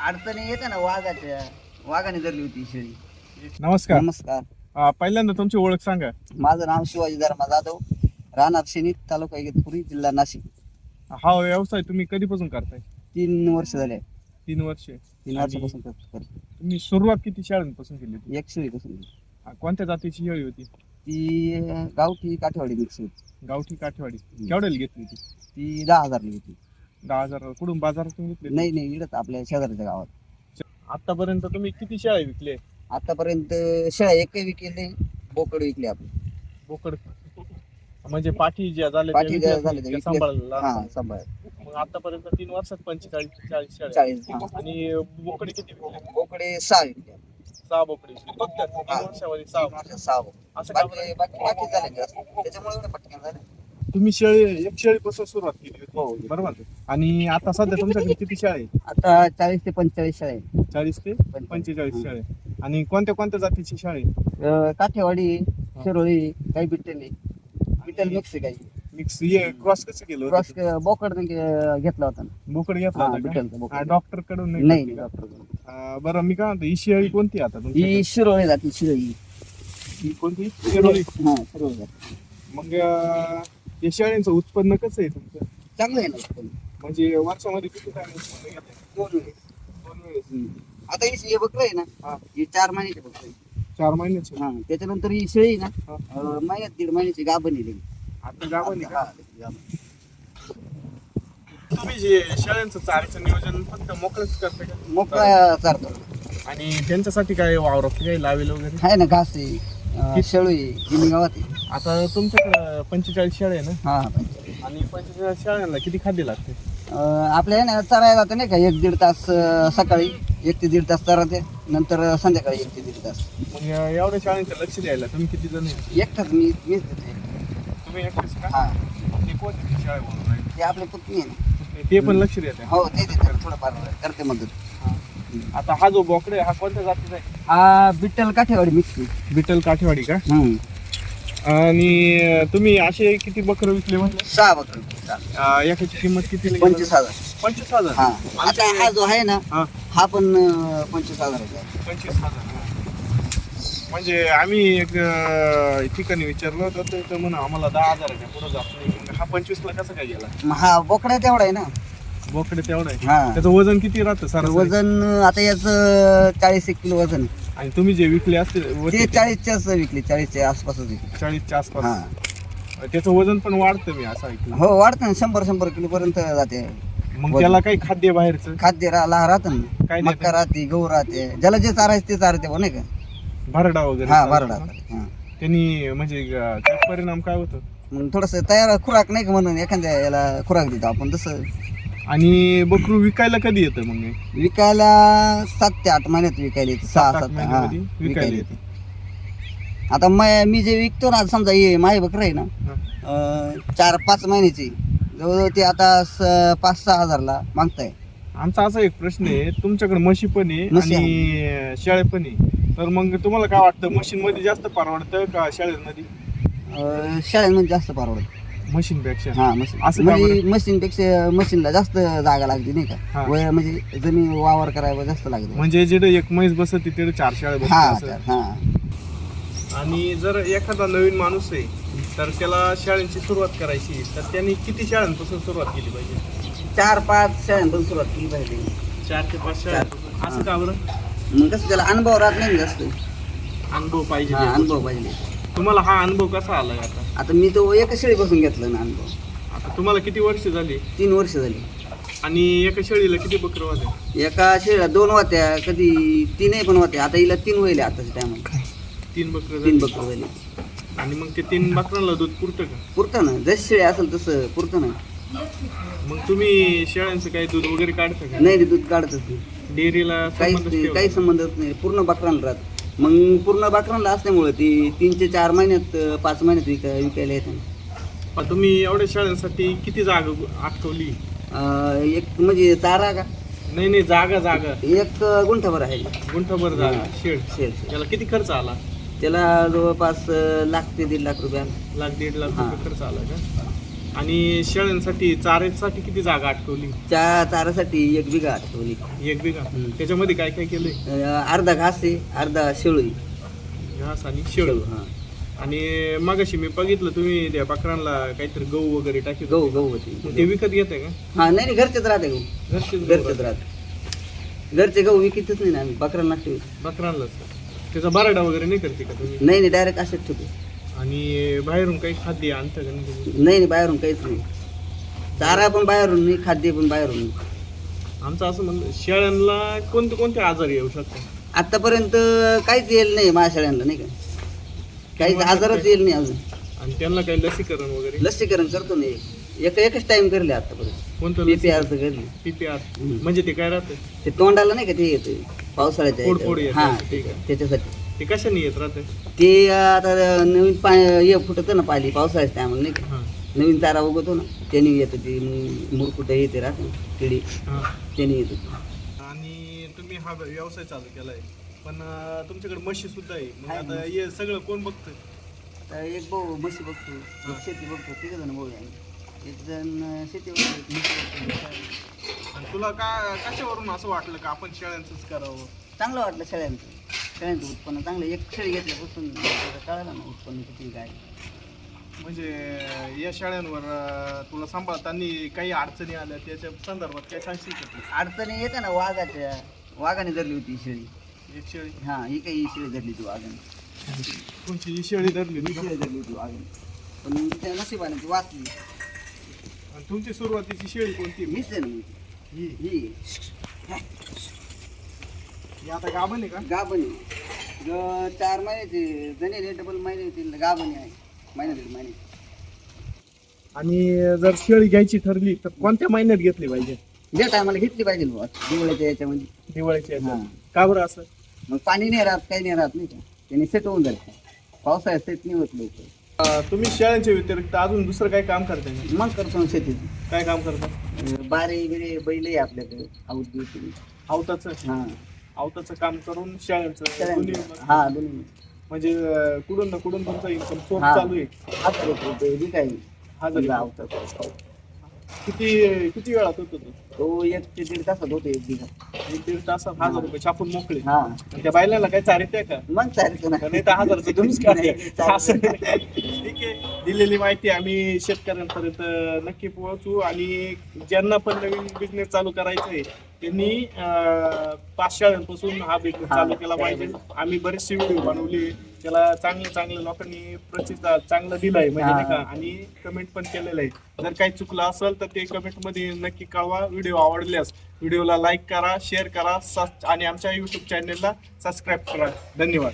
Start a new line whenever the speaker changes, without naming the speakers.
अडचणी येते ना वाघाच्या. वाघाने धरली होती शेळी.
नमस्कार.
नमस्कार.
अं, पहिल्यांदा तुमची ओळख सांगा.
माझं नाव शिवाजी धर्मा जाधव. राहणार शेनी तालुका इगतपुरी जिल्हा नाशिक.
हा व्यवसाय तुम्ही कधीपासून करताय?
तीन वर्ष झाले.
तीन वर्ष.
तीन वर्षापासून करतो.
तुम्ही सुरुवात किती शाळांपासून केली होती?
एक शेळीपासून.
कोणत्या जातीची शेळी होती?
ती गावठी काठेवाडी मिक्स होती.
गावठी काठेवाडी. केवढ्याला घेतली होती?
ती दहा हजारली होती.
दहा हजार कुठून बाजारातून घेतली?
नाही नाही इकडंच आपल्या शेजारच्या गावात.
आतापर्यंत तुम्ही किती शेळ्या विकले?
आतापर्यंत शेळ्या एकही विकले बोकड विकले आपले.
बोकड. म्हणजे पाठी ज्या झाल्या त्या
पाठी
विकल्या
ज्या झाल्या त्या
त्या
विकल्या.
सांभाळायला
हा
लागतात.
सांभाळ
मग आतापर्यंत तीन वर्षात पंचेचाळीस चाळीस शेळ्या.
चाळीस हा.
आणि बोकडे किती? विकले
बोकडे सहा विकले.
सहा बोकडे फक्त सहा
सहा.
असं का बरं?
बाकी बाकी बाकी झाले जास्त त्याच्यामुळे एवढं पटकन झालं.
तुम्ही शेळी एक शेळीपासून सुरुवात केली होती. बरोबर. आणि आता सध्या तुमच्याकडे किती शेळ्या आहे
आता चाळीस ते पंचेचाळीस शाळे आहेत.
चाळीस ते पंचेचाळीस. शेळ्या आहे. आणि कोणत्या कोणत्या जातीची शेळी
काठेवाडी शिरोळी काही बिट्टेली बिट्टेल मिक्स काही.
मिक्स क्रॉस कसं केलं
क्रॉस? बोकड घेतला होता ना.
बोकड घेतला
हा,
होता?
बोकड.
हा, डॉक्टरकडून
नाही
नाही
नाही
घेतली का?
डॉक्टर
अं, बरं मी काय म्हणतो ही शेळी कोणती आता तुमची
ही शिरोळी जाती शिरोळी
ही कोणती शेळी
हा शिरोळी जाती
मग अं, या शेळ्यांचं उत्पन्न कसं आहे तुमचं
चांगलं आहे ना.
म्हणजे वर्षामध्ये किती उत्पन्न घेते
दोन वेळेस.
दोन वेळेस
हम्म. आता ही हे बकरं आहे ना
हा.
चार महिन्याची बकरं आहे
चार महिन्याचे
हा त्याच्यानंतर ही शेळी ना
हा.
अं, महिन्यात दीड महिन्याची गाभण आहे
आता गावाने का?
हा, गाभण.
तुम्ही जे शेळ्यांचं चाऱ्याचं नियोजन फक्त मोकळच करता का?
मोकळा चारतो
आणि त्यांच्यासाठी काय वावरात काही लावेल वगैरे?
आहे ना घास आहे अं, शेळी आहे गिनी गावात आहे.
आता तुमच्याकडे पंचेचाळीस शेळ्या आहे ना?
हा पंचेचाळीस.
आणि पंचेचाळीस शेळ्यांना किती खाद्य लागते?
अं, आपल्या आहे ना चरायला जातं नाही का एक दीड तास अं, सकाळी एक ते दीड तास चराते नंतर संध्याकाळी एक ते दीड तास.
मग या- एवढ्या शाळांचं लक्ष द्यायला तुम्ही किती जण आहे?
एकटाच मी मीच देते.
तुम्ही एकटेच का?
हा.
ते कोणते राहिले?
ते आपले पुतणी आहे ना.
ते पण लक्ष देते
हो ते देते थोडंफार करते मदत.
आता हा जो बोकडे हा कोणत्या जातीचा आहे?
हा बिट्टल काठेवाडी मिक्स
विठ्ठल काठेवाडी का?
हम्म.
आणि तुम्ही असे किती बकरं विकले म्हणले
सहा बकर
अं, एकाची किंमत किती
पंचवीस हजार.
पंचवीस हजार?
हा. आता हा जो आहे ना
हा.
हा पण अं, पंचवीस हजाराचा आहे.
पंचवीस हजार. म्हणजे आम्ही एक अं, ठिकाणी विचारलं होतं तर ते म्हणा आम्हाला दहा हजाराच्या पुढे जात नाही. मग हा पंचवीसला कसा काय गेला?
हा बोकडा तेवढा आहे ना.
बोकडे तेवढं आहे.
हा.
त्याचं वजन किती राहतं सर
वजन आता याचं चाळीस एक किलो वजन आहे.
आणि तुम्ही जे विकले असते
ते चाळीसच्याच विकली चाळीसच्या आसपासच विकली.
चाळीसच्या आसपास?
हा.
त्याचं वजन पण वाढतं मी असं ऐकलं.
हो वाढतं ना. शंभर शंभर किलो पर्यंत जाते.
मग
वजन.
त्याला काही खाद्य बाहेरचं?
खाद्य रा- ला- राहतं
काय
ना
देते?
मक्का राहते गहू राहते. ज्याला जे चारायचं ते चारते बा, नाही का?
भरडा वगैरे
हा
चालतो ना?
हा.
त्यांनी म्हणजे परिणाम काय होतो?
मग थोडस तयार खुराक नाही का म्हणून एखाद्या याला खुराक देतो आपण तसं.
आणि बकरू विकायला कधी येतं मग हे?
विकायला सात ते आठ महिन्यात विकायला येते सहा
सात आठ
सात हा
महिन्यामध्ये
विकायला
विकायला
येते. आता मै- मी जे विकतो ना समजा ये माय बकर आहे ना
हा.
अं, चार पाच महिन्याची जवळजवळ ते आता स- पाच सहा हजारला मागताय.
आमचा असा एक प्रश्न आहे तुमच्याकडे म्हशी पण आहे
म्हशी
आणि शेळ्या पण आहे. तर मग तुम्हाला काय वाटतं मशीन मध्ये जास्त परवडतं का शेळ्यांमध्ये
अं, शाळेमध्ये जास्त परवडत
मशीन पेक्षा
हा मशीन.
का
म्हणजे मशीन पेक्षा मशीनला जास्त जागा लागते नाही
हा.
का वय म्हणजे जमीन वावर करायला जास्त लागते.
म्हणजे जिथे एक म्हैस बसत तिथे चार
हा. हा.
आणि जर एखादा नवीन माणूस आहे तर त्याला शाळेची सुरुवात करायची तर त्यांनी किती शाळांपासून सुरुवात केली पाहिजे?
चार पाच शाळांपासून सुरुवात केली पाहिजे.
चार ते पाच शाळा असं का बरं?
मग कसं त्याला अनुभव राहत नाही ना जास्त.
अनुभव पाहिजे
हा अनुभव पाहिजे.
तुम्हाला हा अनुभव कसा आलाय आता?
आता मी तो एका शेळीपासून घेतला ना अनुभव.
आता तुम्हाला किती वर्ष झाली?
तीन वर्ष झाली.
आणि एका शेळीला किती बकरं होते
एका शेळीला दोन होत्या कधी तीनही पण होत्या. आता हिला तीन वहिले आताच्या टायमाला
तीन बकरं
तीन
झाली.
बकर वहिले
आणि मग ते तीन बकरांना दूध पुरतं का?
पुरतं ना. जशी शेळी असेल तसं पुरतं ना.
मग तुम्ही शेळ्यांचं काही दूध वगैरे काढता का?
नाही रे दूध काढतच नाही.
डेअरीला
काहीच
संबंधच
नाही काही संबंधच नाही. पूर्ण बकरांना राहत. मग पूर्ण बकरांना असल्यामुळे ती तीन ते चार महिन्यात अं, पाच महिन्यात विका विकायला येते.
पण तुम्ही एवढ्या शेळ्यांसाठी किती जागा आठवली
अं, एक म्हणजे चारा का?
नाही नाही जागा जागा.
एक गुंठाभर आहे.
गुंठाभर जागा शेड.
शेळ
याला किती खर्च आला?
त्याला जवळपास अं, लाख ते दीड लाख रुपये आला.
लाख दीड लाख
हा.
रुपये खर्च आला का? आणि शेळ्यांसाठी चाऱ्यासाठी किती जागा अटकवली
च्या चारासाठी एक बिघा ठेवली
एक बिघा?
हम्म.
त्याच्यामध्ये काय काय केलंय?
अं, अर्धा घास आहे अर्धा शेळी.
घास आणि शेळ.
हा.
आणि मगाशी मी बघितलं तुम्ही त्या बकरांना काहीतरी गहू वगैरे टाकी
गहू गहू होती.
ते विकत घेताय का?
हा नाही नाही घरचेच राहते गहू.
घरचेच गहू
घरचेच राहते. घरचे गहू विकतच नाही ना आम्ही बकऱ्याला लागते
बकरांनाच त्याचा बराडा वगैरे नाही करते का तुम्ही?
नाही नाही डायरेक्ट असेच ठेवतो
आणि बाहेरून काही खाद्य आणतं का नाही?
नाही नाही बाहेरून काहीच नाही. चारा पण बाहेरून नाही खाद्य पण बाहेरून नाही.
आमचं असं म्हणलं शेळ्यांना कोणते कोणते आजार येऊ शकतात?
आतापर्यंत काहीच येईल नाही माझ्या शाळांना नाही का? काहीच आजारच येईल नाही अजून.
आणि त्यांना काही लसीकरण वगैरे?
लसीकरण करतो नाही एक. एकच टाइम करले आतापर्यंत.
कोणतं
पीपीआरचं करले.
पीपीआर
हम्म.
म्हणजे ते काय राहतं?
ते तोंडाला नाही का ते येते? पावसाळ्याच्या.
येतं.
हा
ठीक आहे.
त्याच्यासाठी.
ते कशाने येत राहतं?
ते आता नवीन पा हे फुटतं ना पाली पावसाळ्याच्या टायमाला नाही का? नवीन चारा उगवतो ना त्याने येतं ते मुरकुट येते राहते ना, किडी त्याने येतं.
आणि तुम्ही हा व्यवसाय चालू केलाय. पण अं, तुमच्याकडे म्हशी सुद्धा आहे. मग
आहे
आता हे सगळं कोण बघतं
तर एक भाऊ म्हशी बघतो एक शेती बघतो तिघ जण भाऊ आहे. आम्ही. एक जण अं, शेती बघतो एक म्हशी बघतो.
आणि तुला का कशावरून असं वाटलं का आपण शेळ्यांचंच करावं?
चांगलं वाटलं शेळ्यांचं. शेळ्यांचं उत्पन्न चांगलं एक शेळी घेतल्यापासून कळालं ना उत्पन्न किती काय.
म्हणजे या शेळ्यांवर अं, तुला सांभाळताना काही अडचणी आल्या त्याच्या संदर्भात काय सांगशील का तू?
अडचणी येते ना वाघाच्या वाघाने धरली होती ही शेळी.
एक शेळी?
हा ही काही शेळी धरली होती वाघाने.
कोणची? ही शेळी धरली
ही? शेळी धरली होती वाघाने. पण त्या नशिबाने ती वाचली.
आणि तुमची सुरुवातीची शेळी कोणती?
आहे ना.
ही.
ही.
ही आता गाभण आहे का?
गाभणी ग चार महिन्याची जणी रे डबल महिन्याची गाभणी आहे. महिना दीड महिने
आणि जर शेळी घ्यायची ठरली तर कोणत्या महिन्यात घेतली पाहिजे?
ज्या टायमाला घेतली पाहिजे बुवा दिवाळीच्या याच्यामध्ये.
दिवाळीच्या
हा.
का बरं असं?
मग पाणी नाही राहत काही नाही राहत नाही का? त्याने सेट होऊन जाते पावसाळ्यात सेट नाही होत लवकर.
अं, तुम्ही शेळ्यांच्या व्यतिरिक्त अजून दुसरं काय काम करताय? का?
मग करतो ना शेतीत.
काय काम करता?
बारे बिरे बैल आहे आपल्याकडे. बिऊत.
आवताचं
हा.
आवताचं काम करून. दोन्ही
हा दोन्ही
म्हणजे अं, कुठून ना कुठून तुमचा इन्कम सोर्स
हा.
चालू आहे
हजार रुपये बी काही
हजार
समजा. आवतात.
किती किती वेळात होतो तो
तो एक ते दीड तासात होतो एक बिघा
एक दीड तासात हजार रुपये छापून मोकळे
हा
आणि त्या बायलाला काय चारित्या का
मग चालतं ना
नाही तर हजारचं तुम्हीच. असं नाही. आहे दिलेली माहिती आम्ही शेतकऱ्यांपर्यंत नक्की पोहोचू. आणि ज्यांना पण नवीन बिझनेस चालू करायचा आहे त्यांनी पाच शाळांपासून हा बिझनेस चालू केला पाहिजे. आम्ही बरेचसे व्हिडिओ बनवले. त्याला चांगले चांगले लोकांनी प्रतिसाद चांगला दिलाय म्हणजे नाही का? आणि कमेंट पण केलेलं आहे. जर काही चुकलं असेल तर ते कमेंटमध्ये नक्की कळवा. व्हिडिओ आवडल्यास व्हिडिओला लाईक करा शेअर करा आणि आमच्या युट्यूब चॅनेलला सबस्क्राईब करा. धन्यवाद.